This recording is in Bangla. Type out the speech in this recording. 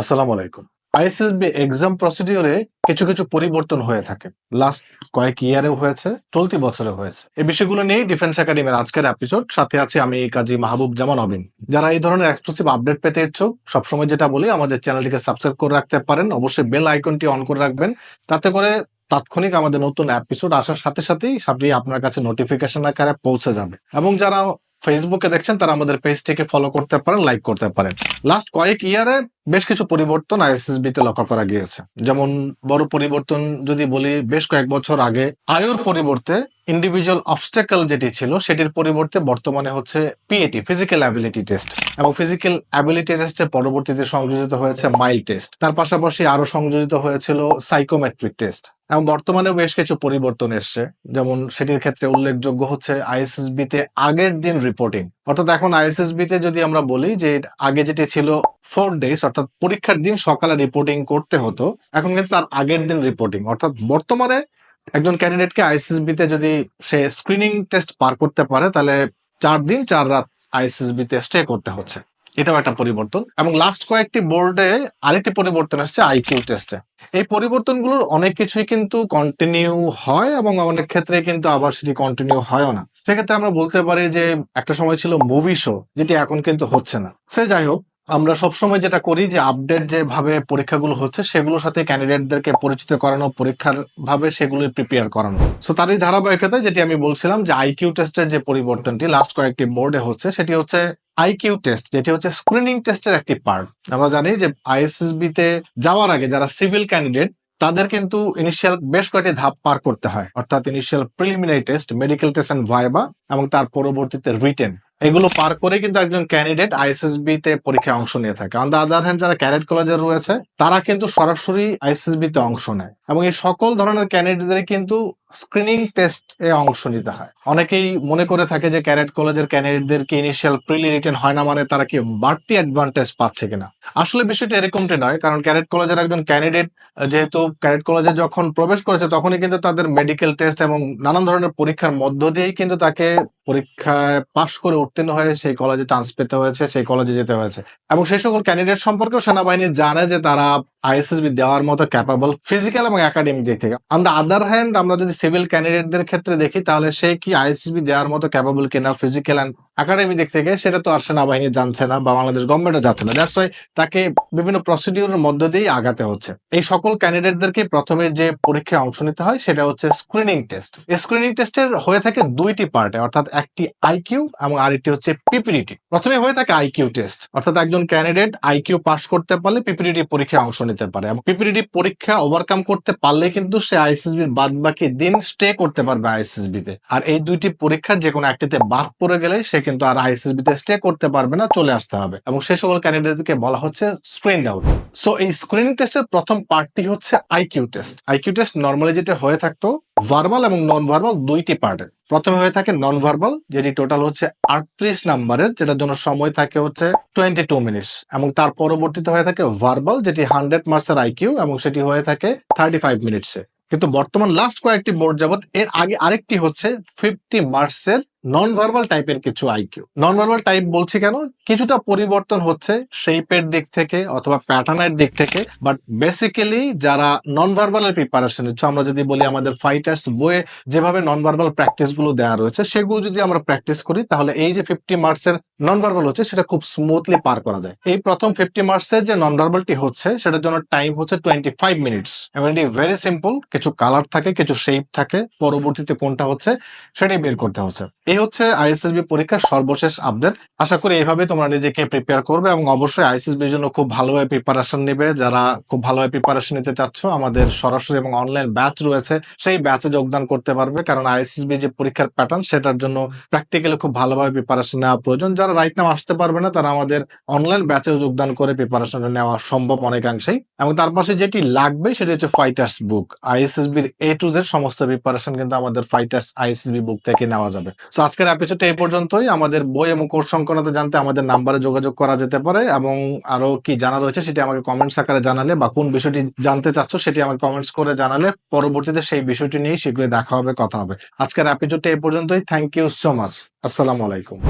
আসসালামু আলাইকুম। আইএসএসবি এক্সাম প্রসিডিওরে কিছু কিছু পরিবর্তন হয়ে থাকে। লাস্ট কয়েক ইয়ারেও হয়েছে, চলতি বছরে হয়েছে। এই বিষয়গুলো নিয়ে ডিফেন্স একাডেমির আজকের এপিসোড সাথে আছে আমি কাজী মাহবুব জামান অবিন যারা এই ধরনের এক্সক্লুসিভ আপডেট পেতে ইচ্ছুক, সবসময় যেটা বলি, আমাদের চ্যানেলটিকে সাবস্ক্রাইব করে রাখতে পারেন। অবশ্যই বেল আইকনটি অন করে রাখবেন। তাতে করে তাৎক্ষণিক আমাদের নতুন এপিসোড আসার সাথে সাথেই সবটি আপনার কাছে নোটিফিকেশন আকারে পৌঁছে যাবে। এবং যারা ফেসবুকে দেখছেন, তারা আমাদের পেজটিকে ফলো করতে পারেন লাইক করতে পারেন। লাস্ট কয়েক ইয়ারে বেশ কিছু পরিবর্তন আইএসএসবি তে লক্ষ্য করা গিয়েছে। যেমন বড় পরিবর্তন যদি বলি, বেশ কয়েক বছর আগে আয়ুর পরিবর্তে ইন্ডিভিজুয়াল অবস্টেকল যেটি ছিল, সেটির পরিবর্তে বর্তমানে হচ্ছে পিএটি ফিজিক্যাল অ্যাবিলিটি টেস্ট এবং ফিজিক্যাল অ্যাবিলিটি টেস্টের পরবর্তীতে সংযোজিত হয়েছে মাইল টেস্ট তার পাশাপাশি আরও সংযোজিত হয়েছিল সাইকোমেট্রিক টেস্ট এবং বর্তমানে বেশ কিছু পরিবর্তন এসছে। যেমন সেটির ক্ষেত্রে উল্লেখযোগ্য হচ্ছে আইএসএসবি তে আগের দিন রিপোর্টিং অর্থাৎ এখন আইএসএসবি তে যদি আমরা বলি যে আগে যেটি ছিল ফোর ডেজ অর্থাৎ পরীক্ষার দিন সকালে রিপোর্টিং করতে হতো, এখন কিন্তু তার আগের দিন রিপোর্টিং অর্থাৎ বর্তমানে একজন ক্যান্ডিডেটকে আইএসএসবি তে যদি সে স্ক্রিনিং টেস্ট পার করতে পারে, তাহলে চার দিন, চার রাত আইএসএসবি তে স্টে করতে হচ্ছে। এটাও একটা পরিবর্তন। এবং লাস্ট কয়েকটি বোর্ডে আরেকটি পরিবর্তন আসছে আইকিউ টেস্টে এই পরিবর্তনগুলোর অনেক কিছুই কিন্তু কন্টিনিউ হয় এবং অনেক ক্ষেত্রে কিন্তু আবার সেটি কন্টিনিউ হয়ও না। সেক্ষেত্রে আমরা বলতে পারি যে একটা সময় ছিল মুভি শো যেটি এখন কিন্তু হচ্ছে না। সে যাই হোক আমরা সবসময় যেটা করি যে আপডেট যেভাবে পরীক্ষাগুলো হচ্ছে, সেগুলোর সাথে ক্যান্ডিডেটদেরকে পরিচিত করানো, পরীক্ষার ভাবে সেগুলো প্রিপেয়ার করানো। সো তারই ধারাবাহিকতায় যেটি আমি বলছিলাম যে আইকিউ টেস্টের যে পরিবর্তনটি লাস্ট কয়েকটি বোর্ডে হচ্ছে, সেটি হচ্ছে আইকিউ টেস্ট যেটি হচ্ছে স্ক্রিনিং টেস্টের একটি পার্ট আমরা জানি যে আইএসএসবি তে যাওয়ার আগে যারা সিভিল ক্যান্ডিডেট তাদের কিন্তু ইনিশিয়াল বেশ কয়েকটি ধাপ পার করতে হয়। অর্থাৎ initial preliminary test medical test and viva এবং তার পরবর্তীতে রিটেন এগুলো পার করে কিন্তু একজন ক্যান্ডিডেট আইএসএসবি তে পরীক্ষায় অংশ নিয়ে থাকে। অন দ্য আদার হ্যান্ড যারা ক্যাডেট কলেজে রয়েছে, তারা কিন্তু সরাসরি আইএসএসবি তে অংশ নেয় এবং এই সকল ধরনের ক্যান্ডিডেটদের কিন্তু স্ক্রিনিং টেস্ট এ অংশ নিতে হয়। অনেকেই মনে করে থাকে যে ক্যারেট কলেজের ক্যান্ডিডেটদেরকে ইনিশিয়াল প্রিলি রিটেন হয় না মানে তারা কি বাড়তি অ্যাডভান্টেজ পাচ্ছে কিনা? আসলে বিষয়টা এরকমটি নয়, কারণ ক্যারেট কলেজের একজন ক্যান্ডিডেট যেহেতু ক্যারেট কলেজে যখন প্রবেশ করেছে, তখনই কিন্তু তাদের মেডিকেল টেস্ট এবং নানান ধরনের পরীক্ষার মধ্য দিয়েই কিন্তু তাকে পরীক্ষায় পাশ করে উত্তীর্ণ হয়ে সেই কলেজে চান্স পেতে হয়েছে, সেই কলেজে যেতে হয়েছে। এবং সেই সকল ক্যান্ডিডেট সম্পর্কেও সেনাবাহিনী জানে যে তারা আইএসএসবি দেওয়ার মতো ক্যাপাবল ফিজিক্যাল এবং একাডেমিক দিক থেকে। অন দ্য আদার হ্যান্ড আমরা যদি সিভিল ক্যান্ডিডেটদের ক্ষেত্রে দেখি, তাহলে সে কি আইএসএসবি দেওয়ার মতো ক্যাপাবল কিনা ফিজিক্যাল অ্যান্ড একাডেমি দিক থেকে সেটা তো আর সেনাবাহিনী জানছে না বা বাংলাদেশ গভর্নমেন্টও যাচ্ছে না। দ্যাটস ওয়াই তাকে বিভিন্ন প্রসিডিউরের মধ্য দিয়েই আগাতে হচ্ছে। এই সকল ক্যান্ডিডেটদেরকে প্রথমে যে পরীক্ষায় অংশ নিতে হয় সেটা হচ্ছে স্ক্রিনিং টেস্ট স্ক্রিনিং টেস্টের হয়ে থাকে দুইটি পার্টে অর্থাৎ একটি আইকিউ এবং আরেকটি হচ্ছে পিপিডিটি প্রথমে হয়ে থাকে আইকিউ টেস্ট অর্থাৎ একজন ক্যান্ডিডেট আইকিউ পাস করতে পারলে পিপিডিটি পরীক্ষায় অংশ নিতে পারে এবং পিপিডিটি পরীক্ষা ওভারকাম করতে পারলে কিন্তু সে আইএসএসবির বাদ বাকি দিন স্টে করতে পারবে আইএসএসবি তে আর এই দুইটি পরীক্ষার যে কোনো একটিতে বাদ পড়ে গেলে সে কিন্তু আর আইএসএসবি তে স্টে করতে পারবে না, চলে আসতে হবে। এবং সে সকল ক্যান্ডিডেটকে বলা হচ্ছে স্ক্রিন আউট সো এই স্ক্রিনিং টেস্টের প্রথম পার্টটি হচ্ছে IQ test IQ test normally যেটা হয়ে থাকতো ভার্বাল এবং নন ভার্বাল দুইটি পার্টের প্রথমে হয়ে থাকে নন ভার্বাল যেটি টোটাল হচ্ছে আটত্রিশ নাম্বারের, যেটার জন্য সময় থাকে হচ্ছে টোয়েন্টি টু মিনিটস এবং তার পরবর্তীতে হয়ে থাকে ভার্বাল যেটি হান্ড্রেড মার্কসের আইকিউ এবং সেটি হয়ে থাকে থার্টি ফাইভ মিনিটসে কিন্তু বর্তমান লাস্ট কয়েকটি বোর্ড যাবত এর আগে আরেকটি হচ্ছে ফিফটি মার্কসের নন ভার্বাল টাইপের কিছু আইকিউ নন ভার্বাল টাইপ বলছি কেন? কিছুটা পরিবর্তন হচ্ছে শেপের দিক থেকে অথবা প্যাটার্নের দিক থেকে বাট বেসিক্যালি যারা নন ভার্বালের প্রিপারেশন নিচ্ছ, আমরা যদি বলি আমাদের ফাইটার্স বইয়ে যেভাবে নন ভার্বাল প্র্যাকটিসগুলো দেওয়া রয়েছে, সেগুলো যদি আমরা প্র্যাকটিস করি, তাহলে এই যে ফিফটি মার্কসের নন ভার্বাল হচ্ছে, সেটা খুব স্মুথলি পার করা যায়। এই প্রথম ফিফটি মার্কসের যে নন ভার্বালটি হচ্ছে, সেটার জন্য টাইম হচ্ছে টোয়েন্টি ফাইভ মিনিটস এবং এটি ভেরি সিম্পল কিছু কালার থাকে, কিছু শেপ থাকে, পরবর্তীতে কোনটা হচ্ছে, সেটাই বের করতে হচ্ছে। এই হচ্ছে আইএসএসবি পরীক্ষার সর্বশেষ আপডেট আশা করি এইভাবে তোমরা নিজেকে প্রিপেয়ার করবে এবং অবশ্যই আইএসএসবির জন্য খুব ভালোভাবে প্রিপারেশন নেবে। যারা খুব ভালোভাবে প্রিপারেশন নিতে চাচ্ছ, আমাদের সরাসরি এবং অনলাইন ব্যাচ রয়েছে, সেই ব্যাচে যোগদান করতে পারবে। কারণ আইএসএসবি যে পরীক্ষার প্যাটার্ন সেটার জন্য প্র্যাকটিক্যালি খুব ভালোভাবে প্রিপারেশন নেওয়া প্রয়োজন। যারা রাইট নাম আসতে পারবে না, তারা আমাদের অনলাইন ব্যাচেও যোগদান করে প্রিপারেশন নেওয়া সম্ভব অনেকাংশেই। এবং তার পাশে যেটি লাগবে, সেটি হচ্ছে ফাইটার্স বুক আইএসএসবির এ টু জেড সমস্ত প্রিপারেশন কিন্তু আমাদের ফাইটার্স আইএসএসবি বুক থেকে নেওয়া যাবে। তো আজকের এপিসোডটা এই পর্যন্তই। আমাদের বই এবং কোর্স সংক্রান্ত জানতে আমাদের নাম্বারে যোগাযোগ করা যেতে পারে এবং আরও কি জানা রয়েছে সেটি আমাকে কমেন্টস আকারে জানালে বা কোন বিষয়টি জানতে চাচ্ছ সেটি আমাকে কমেন্টস করে জানালে পরবর্তীতে সেই বিষয়টি নিয়ে শীঘ্রই দেখা হবে, কথা হবে। আজকের এপিসোডটা এই পর্যন্তই। থ্যাংক ইউ সো মাচ আসসালামু আলাইকুম।